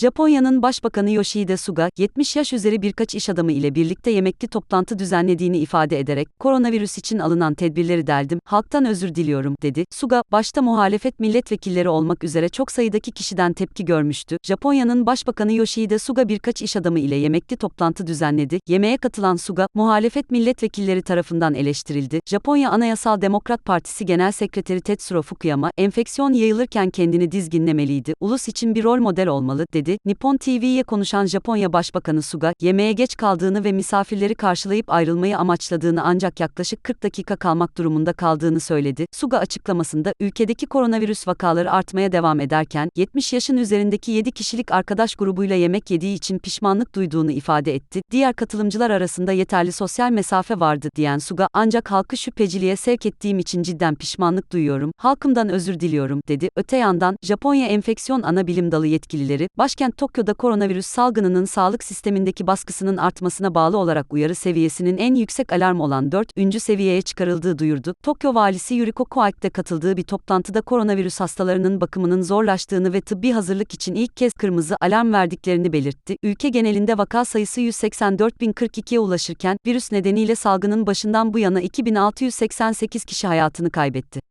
Japonya'nın Başbakanı Yoshihide Suga, 70 yaş üzeri birkaç iş adamı ile birlikte yemekli toplantı düzenlediğini ifade ederek, koronavirüs için alınan tedbirleri deldim, halktan özür diliyorum, dedi. Suga, başta muhalefet milletvekilleri olmak üzere çok sayıdaki kişiden tepki görmüştü. Japonya'nın Başbakanı Yoshihide Suga birkaç iş adamı ile yemekli toplantı düzenledi. Yemeğe katılan Suga, muhalefet milletvekilleri tarafından eleştirildi. Japonya Anayasal Demokrat Partisi Genel Sekreteri Tetsuro Fukuyama, enfeksiyon yayılırken kendini dizginlemeliydi, ulus için bir rol model olmalı, dedi. Nippon TV'ye konuşan Japonya Başbakanı Suga, yemeğe geç kaldığını ve misafirleri karşılayıp ayrılmayı amaçladığını ancak yaklaşık 40 dakika kalmak durumunda kaldığını söyledi. Suga açıklamasında, ülkedeki koronavirüs vakaları artmaya devam ederken, 70 yaşın üzerindeki 7 kişilik arkadaş grubuyla yemek yediği için pişmanlık duyduğunu ifade etti. Diğer katılımcılar arasında yeterli sosyal mesafe vardı diyen Suga, ancak halkı şüpheciliğe sevk ettiğim için cidden pişmanlık duyuyorum, halkımdan özür diliyorum, dedi. Öte yandan, Japonya Enfeksiyon Ana Bilim Dalı yetkilileri, başkent Tokyo'da koronavirüs salgınının sağlık sistemindeki baskısının artmasına bağlı olarak uyarı seviyesinin en yüksek alarm olan 4. seviyeye çıkarıldığı duyurdu. Tokyo valisi Yuriko Koike katıldığı bir toplantıda koronavirüs hastalarının bakımının zorlaştığını ve tıbbi hazırlık için ilk kez kırmızı alarm verdiklerini belirtti. Ülke genelinde vaka sayısı 184.042'ye ulaşırken, virüs nedeniyle salgının başından bu yana 2688 kişi hayatını kaybetti.